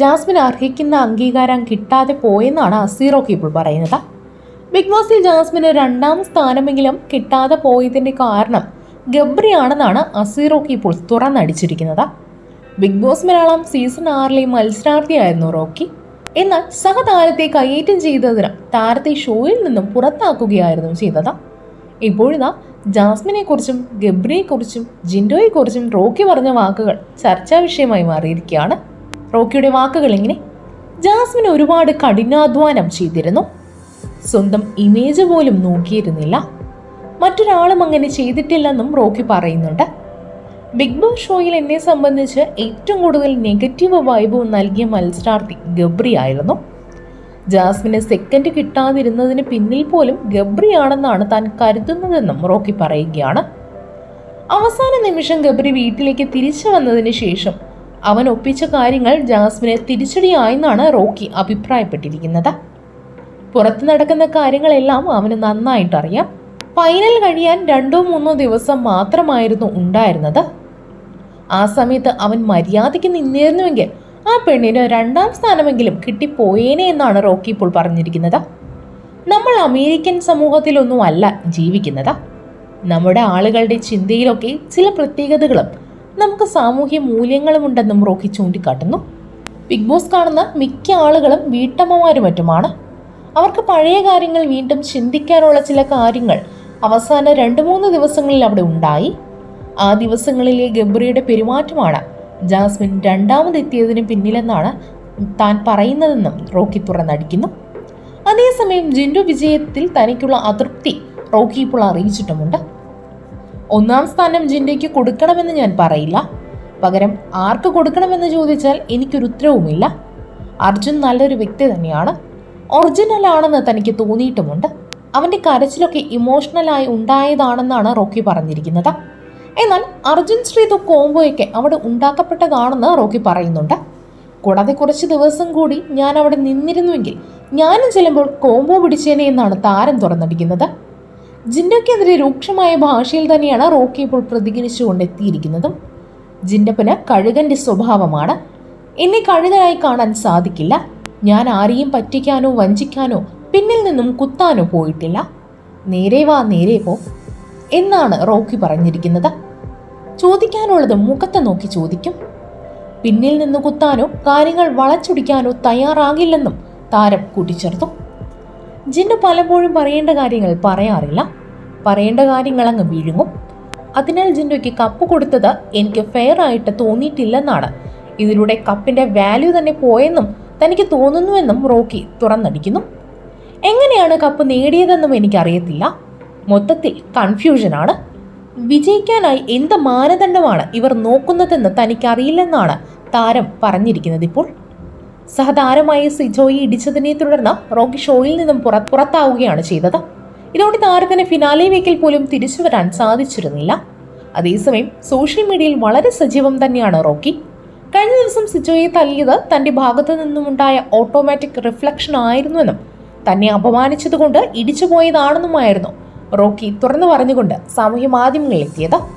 Jasmine അർഹിക്കുന്ന അംഗീകാരം കിട്ടാതെ പോയെന്നാണ് അസീറോ ഇപ്പോൾ പറയുന്നത്. ബിഗ് ബോസിൽ ജാസ്മിന് രണ്ടാം സ്ഥാനമെങ്കിലും കിട്ടാതെ പോയതിന്റെ കാരണം ഗബ്രിയാണെന്നാണ് അസീറോ ഇപ്പോൾ തുറന്നടിച്ചിരിക്കുന്നത്. ബിഗ് ബോസ് മലയാളം സീസൺ ആറിലെ മത്സരാർത്ഥിയായിരുന്നു റോക്കി. എന്നാൽ സഹതാരത്തെ കയ്യേറ്റം ചെയ്തതിന് താരത്തെ ഷോയിൽ നിന്നും പുറത്താക്കുകയായിരുന്നു ചെയ്തത്. ഇപ്പോഴിതാ ജാസ്മിനെക്കുറിച്ചും കുറിച്ചും ജിൻഡോയെക്കുറിച്ചും കുറിച്ചും റോക്കി പറഞ്ഞ വാക്കുകൾ ചർച്ചാ വിഷയമായി മാറിയിരിക്കുകയാണ്. റോക്കിയുടെ വാക്കുകൾ ഇങ്ങനെ. ജാസ്മിൻ ഒരുപാട് കഠിനാധ്വാനം ചെയ്തിരുന്നു. സ്വന്തം ഇമേജ് പോലും നോക്കിയിരുന്നില്ല. മറ്റൊരാളും അങ്ങനെ ചെയ്തിട്ടില്ലെന്നും റോക്കി പറയുന്നുണ്ട്. ബിഗ് ബോസ് ഷോയിൽ എന്നെ സംബന്ധിച്ച് ഏറ്റവും കൂടുതൽ നെഗറ്റീവ് വൈബ് നൽകിയ മത്സരാർത്ഥി ഗബ്രി ആയിരുന്നു. ജാസ്മിന് സെക്കൻഡ് കിട്ടാതിരുന്നതിന് പിന്നിൽ പോലും ഗബ്രിയാണെന്നാണ് താൻ കരുതുന്നതെന്നും റോക്കി പറയുകയാണ്. അവസാന നിമിഷം ഗബ്രി വീട്ടിലേക്ക് തിരിച്ചു വന്നതിന് ശേഷം അവൻ ഒപ്പിച്ച കാര്യങ്ങൾ ജാസ്മിന് തിരിച്ചടിയായെന്നാണ് റോക്കി അഭിപ്രായപ്പെട്ടിരിക്കുന്നത്. പുറത്ത് നടക്കുന്ന കാര്യങ്ങളെല്ലാം അവന് നന്നായിട്ടറിയാം. ഫൈനൽ കഴിയാൻ രണ്ടോ മൂന്നോ ദിവസം മാത്രമായിരുന്നു ഉണ്ടായിരുന്നത്. ആ സമയത്ത് അവൻ മര്യാദയ്ക്ക് നിന്നിരുന്നുവെങ്കിൽ ആ പെണ്ണിന് രണ്ടാം സ്ഥാനമെങ്കിലും കിട്ടിപ്പോയേനെ എന്നാണ് റോക്കി ഇപ്പോൾ പറഞ്ഞിരിക്കുന്നത്. നമ്മൾ അമേരിക്കൻ സമൂഹത്തിലൊന്നും അല്ല ജീവിക്കുന്നത്. നമ്മുടെ ആളുകളുടെ ചിന്തയിലൊക്കെ ചില പ്രത്യേകതകളും നമുക്ക് സാമൂഹ്യ മൂല്യങ്ങളും ഉണ്ടെന്നും റോക്കി ചൂണ്ടിക്കാട്ടുന്നു. ബിഗ് ബോസ് കാണുന്ന മിക്ക ആളുകളും വീട്ടമ്മമാരും മറ്റുമാണ് അവർക്ക് പഴയ കാര്യങ്ങൾ വീണ്ടും ചിന്തിക്കാനുള്ള ചില കാര്യങ്ങൾ അവസാന രണ്ട് മൂന്ന് ദിവസങ്ങളിൽ അവിടെ ഉണ്ടായി. ആ ദിവസങ്ങളിലെ ഗബ്രിയുടെ പെരുമാറ്റമാണ് ജാസ്മിൻ രണ്ടാമതെത്തിയതിന് പിന്നിലെന്നാണ് താൻ പറയുന്നതെന്നും റോക്കി തുറന്നടിക്കുന്നു. അതേസമയം ജിൻഡു വിജയത്തിൽ തനിക്കുള്ള അതൃപ്തി റോക്കി ഇപ്പോൾ അറിയിച്ചിട്ടുമുണ്ട്. ഒന്നാം സ്ഥാനം ജിൻഡയ്ക്ക് കൊടുക്കണമെന്ന് ഞാൻ പറയില്ല. പകരം ആർക്ക് കൊടുക്കണമെന്ന് ചോദിച്ചാൽ എനിക്കൊരു ഉത്തരവുമില്ല. അർജുൻ നല്ലൊരു വ്യക്തി തന്നെയാണ്. ഒറിജിനൽ ആണെന്ന് തനിക്ക് തോന്നിയിട്ടുമുണ്ട്. അവന്റെ കരച്ചിലൊക്കെ ഇമോഷണലായി ഉണ്ടായതാണെന്നാണ് റോക്കി പറഞ്ഞിരിക്കുന്നത്. എന്നാൽ അർജുൻ ശ്രീതു കോംബോയൊക്കെ അവിടെ ഉണ്ടാക്കപ്പെട്ടതാണെന്ന് റോക്കി പറയുന്നുണ്ട്. കൂടാതെ കുറച്ച് ദിവസം കൂടി ഞാൻ അവിടെ നിന്നിരുന്നുവെങ്കിൽ ഞാനും ചെല്ലുമ്പോൾ കോംബോ പിടിച്ചേനെ എന്നാണ് താരം തുറന്നടിക്കുന്നത്. ജിൻഡയ്ക്കെതിരെ രൂക്ഷമായ ഭാഷയിൽ തന്നെയാണ് റോക്കി ഇപ്പോൾ പ്രതികരിച്ചുകൊണ്ട് എത്തിയിരിക്കുന്നതും ജിൻഡപ്പന് കഴുകന്റെ സ്വഭാവമാണ്. എന്നെ കഴുകനായി കാണാൻ സാധിക്കില്ല. ഞാൻ ആരെയും പറ്റിക്കാനോ വഞ്ചിക്കാനോ പിന്നിൽ നിന്നും കുത്താനോ പോയിട്ടില്ല. നേരെ വാ നേരെ പോ എന്നാണ് റോക്കി പറഞ്ഞിരിക്കുന്നത്. ചോദിക്കാനുള്ളത് മുഖത്തെ നോക്കി ചോദിക്കും. പിന്നിൽ നിന്ന് കുത്താനോ കാര്യങ്ങൾ വളച്ചൊടിക്കാനോ തയ്യാറാകില്ലെന്നും താരം കൂട്ടിച്ചേർത്തു. ജിന്നു പലപ്പോഴും പറയേണ്ട കാര്യങ്ങൾ പറയാറില്ല. പറയേണ്ട കാര്യങ്ങൾ അങ്ങ് വിഴുങ്ങും. അതിനാൽ ജിൻഡോയ്ക്ക് കപ്പ് കൊടുത്തത് എനിക്ക് ഫെയർ ആയിട്ട് തോന്നിയിട്ടില്ലെന്നാണ്. ഇതിലൂടെ കപ്പിന്റെ വാല്യൂ തന്നെ പോയെന്നും തനിക്ക് തോന്നുന്നുവെന്നും റോക്കി തുറന്നടിക്കുന്നു. എങ്ങനെയാണ് കപ്പ് നേടിയതെന്നും എനിക്കറിയത്തില്ല. മൊത്തത്തിൽ കൺഫ്യൂഷനാണ് വിജയിക്കാനായി എന്ത് മാനദണ്ഡമാണ് ഇവർ നോക്കുന്നതെന്ന് തനിക്കറിയില്ലെന്നാണ് താരം പറഞ്ഞിരിക്കുന്നത് ഇപ്പോൾ. സഹതാരമായ സിജോയി ഇടിച്ചതിനെ തുടർന്ന് റോക്കി ഷോയിൽ നിന്നും പുറ പുറത്താവുകയാണ് ചെയ്തത്. ഇതോടെ താരത്തിന് ഫിനാലെ വീക്കിൽ പോലും തിരിച്ചു വരാൻ സാധിച്ചിരുന്നില്ല. അതേസമയം സോഷ്യൽ മീഡിയയിൽ വളരെ സജീവം തന്നെയാണ് റോക്കി. കഴിഞ്ഞ ദിവസം സിജോയെ തല്ലിയത് തന്റെ ഭാഗത്തു നിന്നുമുണ്ടായ ഓട്ടോമാറ്റിക് റിഫ്ലക്ഷൻ ആയിരുന്നുവെന്നും തന്നെ അപമാനിച്ചതുകൊണ്ട് ഇടിച്ചുപോയതാണെന്നുമായിരുന്നു റോക്കി തുറന്നു പറഞ്ഞുകൊണ്ട് സാമൂഹ്യ മാധ്യമങ്ങളിൽ എത്തിയത്